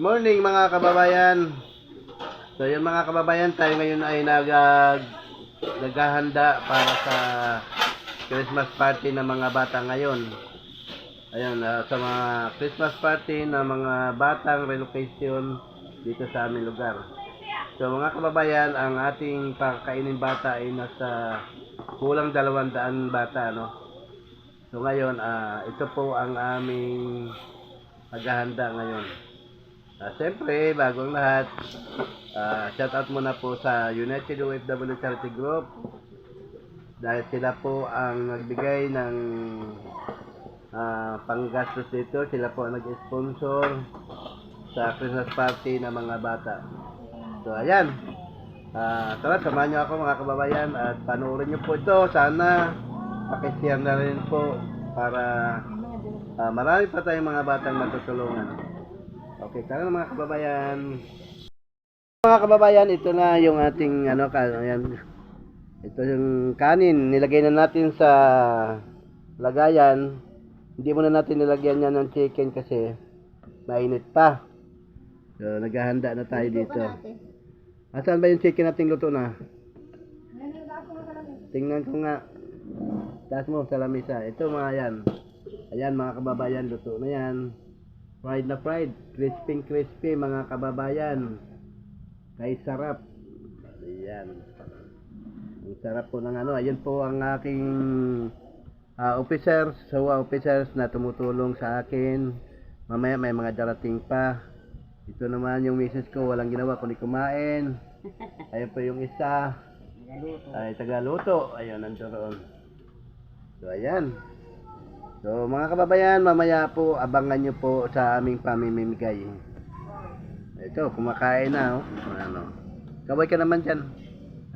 Morning mga kababayan. So yun mga kababayan, tayo ngayon ay nag ah, naghahanda para sa Christmas party ng mga bata ngayon. Ayun, ah, sa mga Christmas party ng mga batang relocation dito sa aming lugar. So mga kababayan, ang ating pagkainin bata ay nasa kulang dalawang daan bata, no? So ngayon, ah, ito po ang aming paghahanda ngayon. Ah, Siyempre, bago ang lahat, ah, shout out muna po sa United OFW Charity Group dahil sila po ang nagbigay ng ah, panggastos dito. Sila po ang nag-sponsor sa Christmas party ng mga bata. So, ayan. Ah, tara, samahan niyo ako mga kababayan at panoorin niyo po ito. Sana pakishare na rin po para ah, marami pa tayong mga batang matutulungan. Okay, tara na mga kababayan. Mga kababayan, ito na yung ating ano, ayan. Ito yung kanin. Nilagay na natin sa lagayan. Hindi muna natin nilagyan yan ng chicken kasi mainit pa. So, naghahanda na tayo dito. Asan ba yung chicken nating luto na? Tingnan ko nga. Taas mo sa lamisa. Ito mga yan. Ayan mga kababayan, luto na yan. Fried na fried. Crispy crispy mga kababayan. Kay sarap. Ayan. Ang sarap po ng ano. Ayan po ang aking ah, officers, SOA officers na tumutulong sa akin. Mamaya may mga darating pa. Ito naman yung misis ko, walang ginawa kundi kumain. Ayun po yung isa. Ay, tagaluto. Ayun, nandoon. So, ayan. So, mga kababayan, mamaya po, abangan nyo po sa aming pamimimigay. Ito, kumakain na, oh. Ano. Kaway ka naman dyan.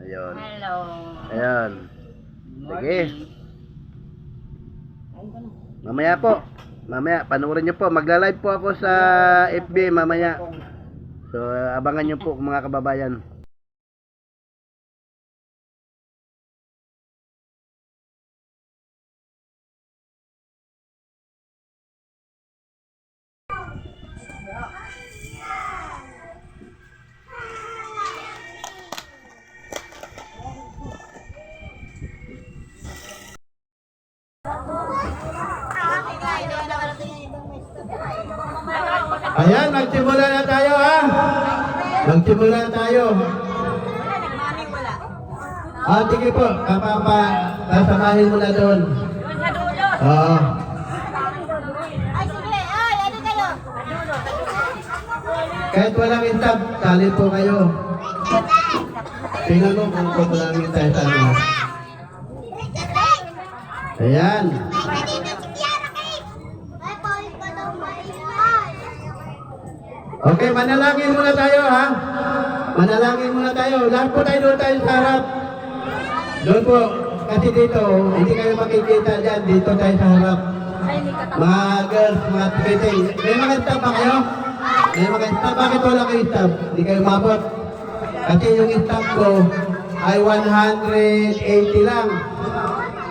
Ayun. Hello. Ayun. Sige. Mamaya po. Mamaya, panoorin nyo po. Magla-live po ako sa FB mamaya. So, abangan nyo po mga kababayan. Ayan, magsimula na tayo ha. Magsimula na tayo. Ah, sige po. Kapapa, kasamahin mo na doon. Doon sa dulo. Oo. Ay, sige. Ay, ano kayo? Kahit walang intab, tali po kayo. Tingnan mo kung kung walang intab ano. Ayan. Pwede na si Kiara kay. Ay, pawis pa daw maingay. Okay, manalangin muna tayo ha. Manalangin muna tayo. Lahat po tayo doon tayo sa harap. Doon po. Kasi dito, hindi kayo makikita dyan. Dito tayo sa harap. Mga girls, mga tikiting. May mga staff ba kayo? May mga staff. Bakit wala kayo staff? Hindi kayo mabot. Kasi yung staff ko ay 180 lang.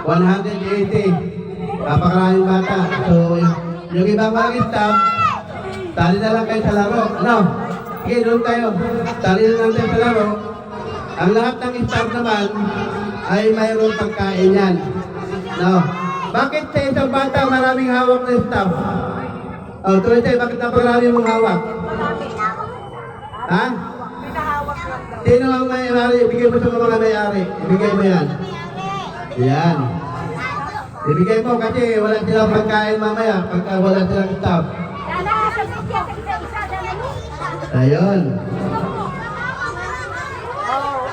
180. Napakaraming bata. So, yung ibang mga staff, tali na lang kayo sa laro. No? Sige, doon tayo. Tali na lang tayo sa laro. Ang lahat ng staff naman ay mayroong pagkain yan. No? Bakit sa isang bata maraming hawak na staff? Oh, tuloy tayo, bakit napakarami mong hawak? Ha? Sino ang may-ari? Ibigay mo sa mga may-ari. Ibigay mo yan. Yan. Ibigay mo kasi wala silang pagkain mamaya pagka wala silang staff. Dala, sa isa, sa isa, isa, dala mo. Ayun. Oh,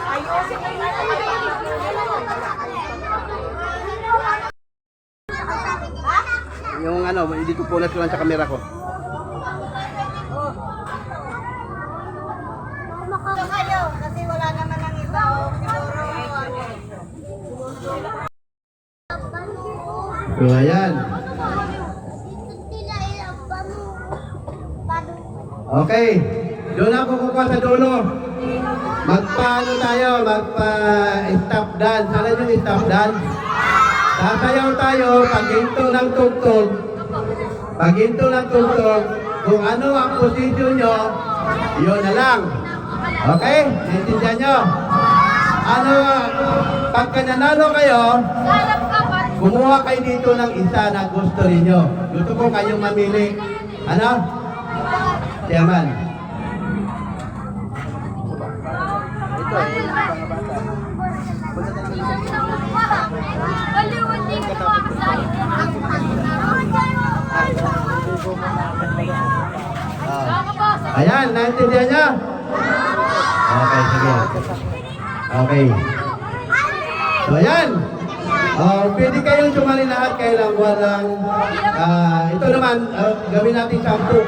yung Yung ano, dito punas ko lang sa kamera ko. Kayo, kasi wala naman ang iba. Siguro, ano. So, ayan. Okay. Doon ako kukuha sa dulo. Magpaano tayo? Magpa-stop dance. Alam yung stop dance? Sasayaw tayo pag hinto ng tugtog. Pag hinto ng tugtog, kung ano ang posisyon nyo, yun na lang. Okay? Naintindihan nyo? Ano, pagka nanalo kayo, kumuha kayo dito ng isa na gusto ninyo. Gusto ko kayong mamili. Ano? Chairman. Ayan, naintindihan nyo? Okay, sige. Okay. So, ayan. Oh, pwede kayong sumali lahat kaya lang walang ah, ito naman ah, gawin natin sampu.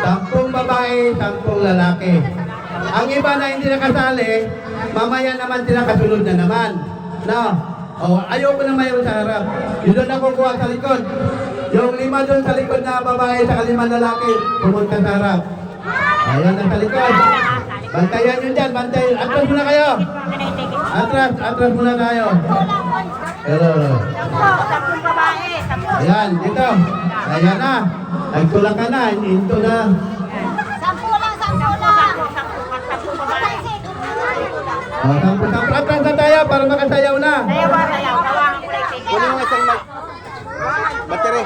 Sampung babae, sampung lalaki. Ang iba na hindi nakasali, mamaya naman sila kasunod na naman. No? Oh, ayoko na mayroon sa harap. Yun doon ako kuha sa likod. Yung lima doon sa likod na babae sa lima lalaki, pumunta sa harap. Ayan na sa likod. Bantayan nyo dyan, bantay. Atras muna kayo. Atras, atras muna tayo. Hello. Ayan, dito. Ayan na. Nagtulak ka na, into na. Sampu lang, sampu lang. Atras na tayo para makasayaw na. Kunin mo isang mag... Battery.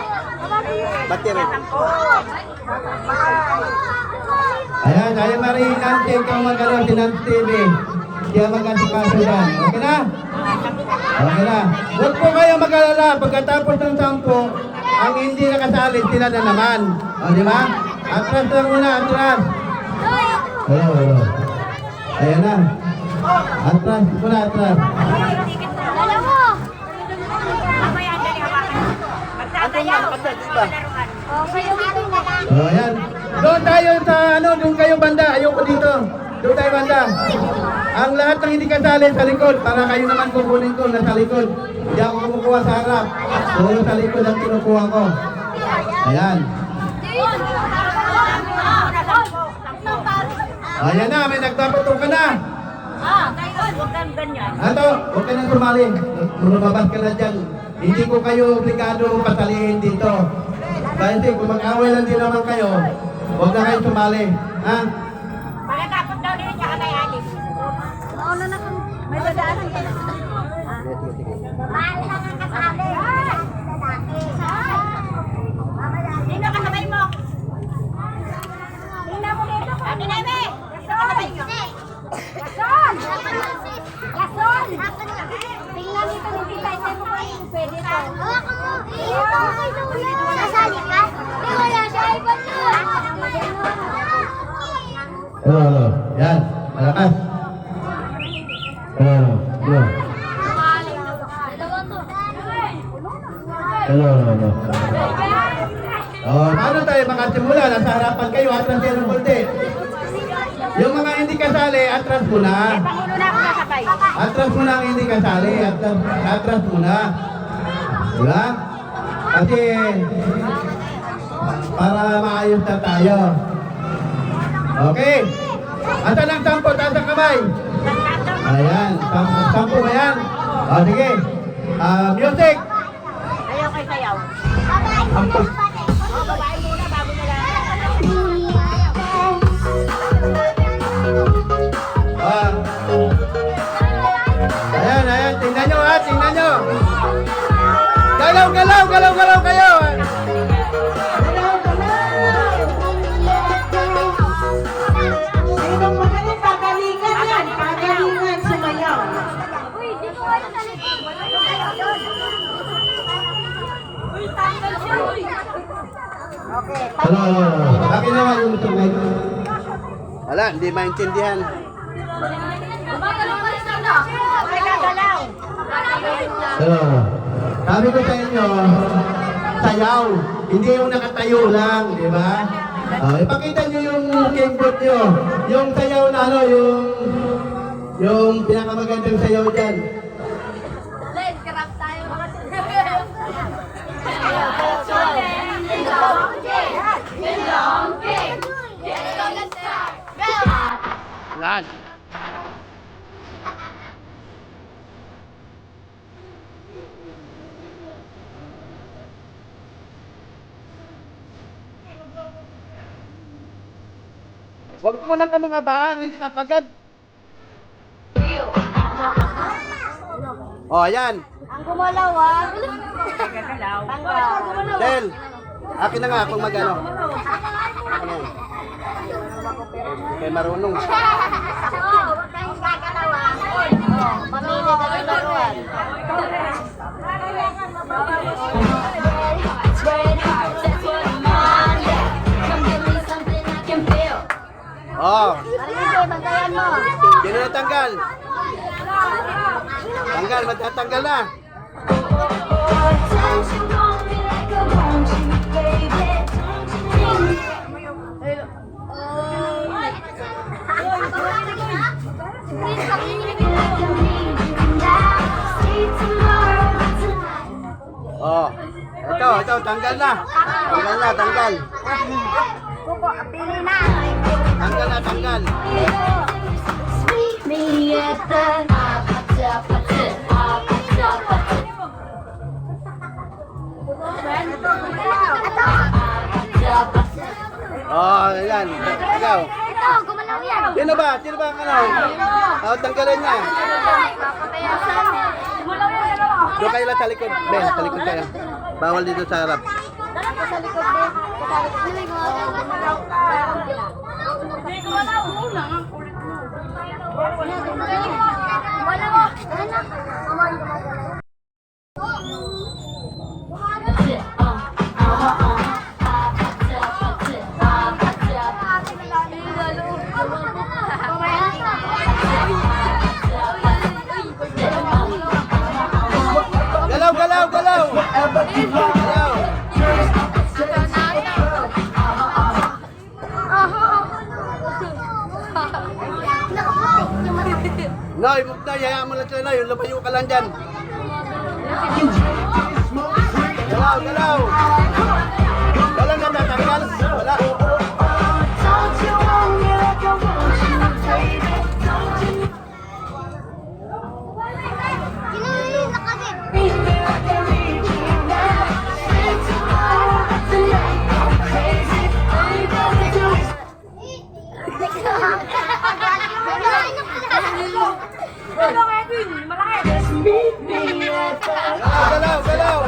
Battery. Ayan, kaya Marie Nancy, ikaw magano si Nancy TV. Siya mag-asikaso dyan. Okay na? Okay na. Huwag po kayo mag-alala. Pagkatapos ng sampo, ang hindi nakasali, sila na naman. O, di ba? Atras lang muna, atras. Hello, hello. Ayan na. Atras, muna atras. Dala mo. Okay, okay na lang. O, ayan. Doon tayo sa ano, doon kayo banda. Ayoko dito. Doon tayo banda. Ang lahat ng hindi kasali sa likod, para kayo naman kukunin ko na sa likod. Hindi ako kumukuha sa harap. Puro sa likod ang kinukuha ko. Ayan. Ayan na, may nagpaputok ka na. Ato, huwag ka nang sumali. Lumabas ka na dyan. Hindi ko kayo obligado pasalihin dito. Kasi kung mag-away lang din naman kayo, huwag na kayo sumali. Ha? Pagkatapos daw nila, tsaka tayo alis. Mauna na kami. May dadaanan ka na. Mahal na nga kasali. Lalaki. Sino kasabay mo? Tingnan mo dito. Ate Neme! Kasabay mo. Gason! Gason! Tingnan dito ni Tita, hindi mo kayo pwede to. Mo, ito kay Lola. Sasali ka? Di wala siya, iba na. Hello. Yan, malakas. Hello, hello. Hello, hello, hello. Oh, paano tayo makasimula? Nasa harapan kayo, atras kayo ng konti. Yung mga hindi kasali, atras muna. Atras muna ang hindi kasali. Atras, atras muna. Diba? Kasi, para maayos na tayo. Okay. Asan ang sampo? Taas ang kamay. Ayan. Sampo, sampo ba yan? O, sige. Ah, music. Ayaw kay sayaw. Sampo. Galaw, galaw, galaw, galaw kayo. Sinong magaling? Pagalingan yan. Pagalingan sumayaw. Uy, dito kayo sa likod. Uy, tanggal siya, uy. Hello, hello, hello. Bakit naman yung tungay? Wala, hindi maintindihan. Gagalaw. Hello. Sabi ko sa inyo, sayaw. Hindi yung nakatayo lang, di ba? Ah, ipakita nyo yung keyboard nyo. Yung sayaw na ano, yung yung pinakamagandang sayaw dyan. Let's grab tayo. Lan. Huwag mo nang ano nga ba? Rinse na agad. Oh, ayan. Ang gumalaw ah. Gagalaw. Del. Akin na nga kung magano. Ano? Kay marunong. Oo, huwag kayong gagalaw ah. Mamili ka ng laruan. Oh, mo. sino na tanggal? Tanggal, matatanggal na. Ano? Oh, tanggalin na. Doon kayo lang sa likod. Ben, sa likod kayo. Bawal dito sa harap. Sa likod din. Sa likod. Hindi gumalaw. Muna. Gumalaw. Galaw! Noy, Noy, hayaan mo lang sila, Noy. Lumayo ka lang dyan. Galaw, galaw! Galaw, galaw!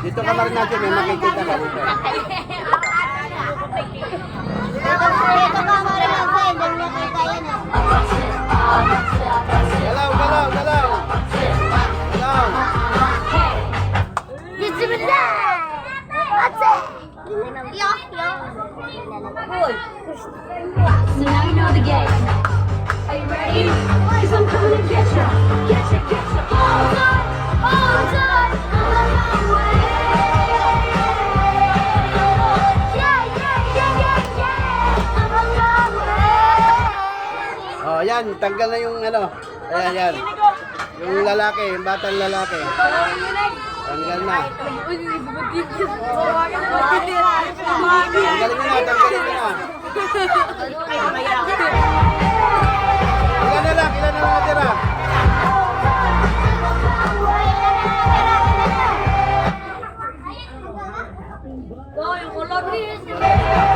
Dito ka marin natin, may makikita ka dito. Ito ka rin friend, dahil nakita yan. Galaw, galaw, galaw! Yo, yo. So now you know the game. Are you ready? Cause I'm coming to get ya. Get ya, get ya. All done, all done. I'm on way. Yeah, yeah, yeah, yeah. Oh, yan, tanggal na yung ano. Ayan, yan. Yung lalaki, yung batang lalaki. Tanggal na. Tanggalin mo na, tanggalin mo na. Ilan na lang, ilan na lang natira? Ayaw,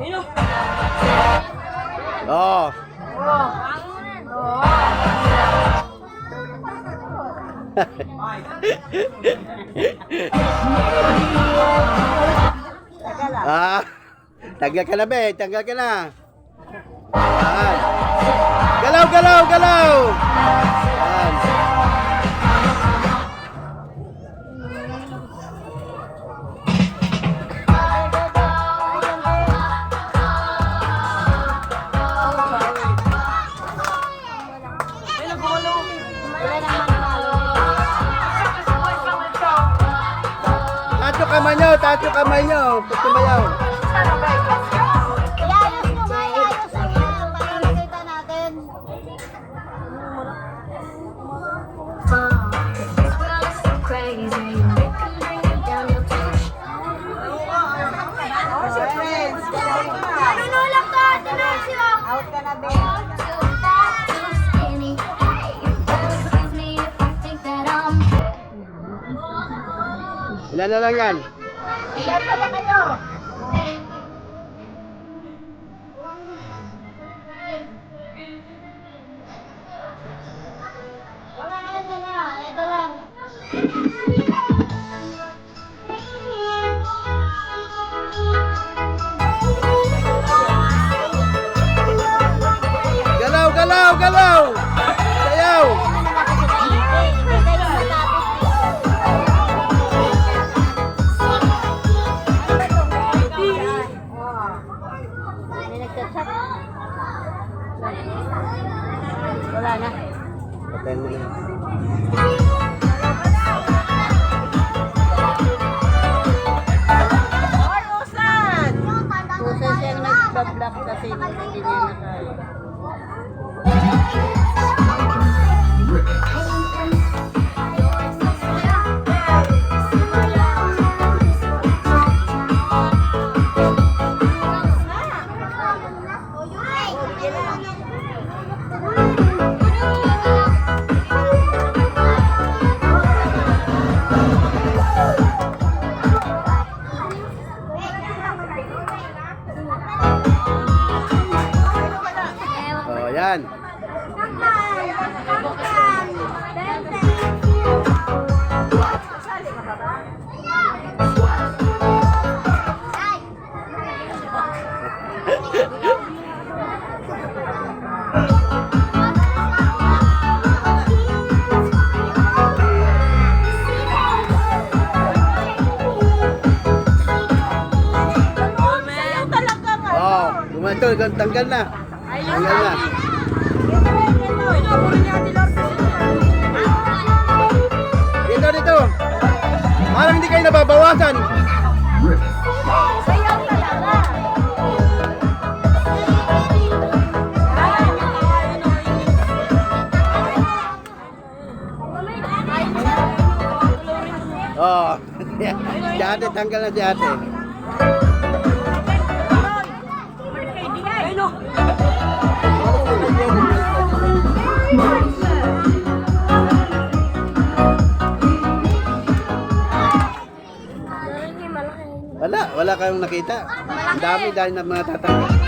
Oo. ah, tanggal ka na be, tanggal ka na. Galaw, galaw, galaw! Kamay nyo, tacho kamay nyo. Pag Na lang yan? Patayin mo na usan! Pusa siyang nagpa-block kasi hindi niya nakaya. Tanggal na. Tanggal na. Dito, dito. Parang hindi kayo nababawasan. Oh, si ate, tanggal na si ate. Wala, wala kayong nakita. Ang dami dahil na mga tatanggal.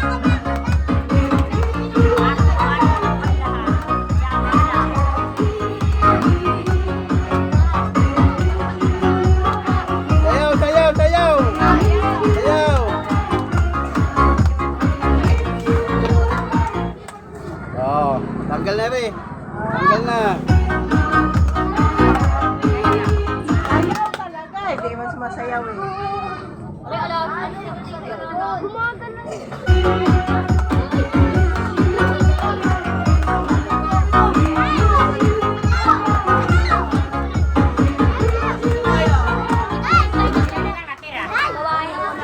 Tanggal na rin. Tanggal na. Ayaw talaga, hindi mo sumasayaw eh.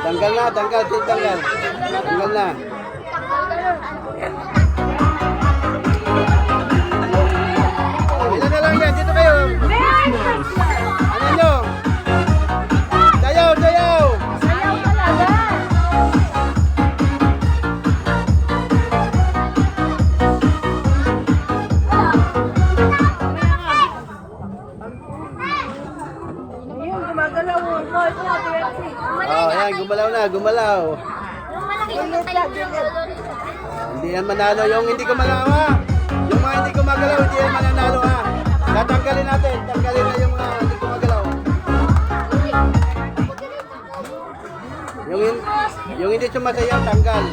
Tanggal na, tanggal, sin tanggal. Tanggal na. Gumalaw. Yung malaki yung tayo Hindi yan manalo yung hindi ko magawa. Yung mga hindi ko magalaw, hindi yan mananalo ha. Tatanggalin natin, tanggalin na yung mga hindi ko magalaw. Yung, yung hindi sumasayaw, tanggal.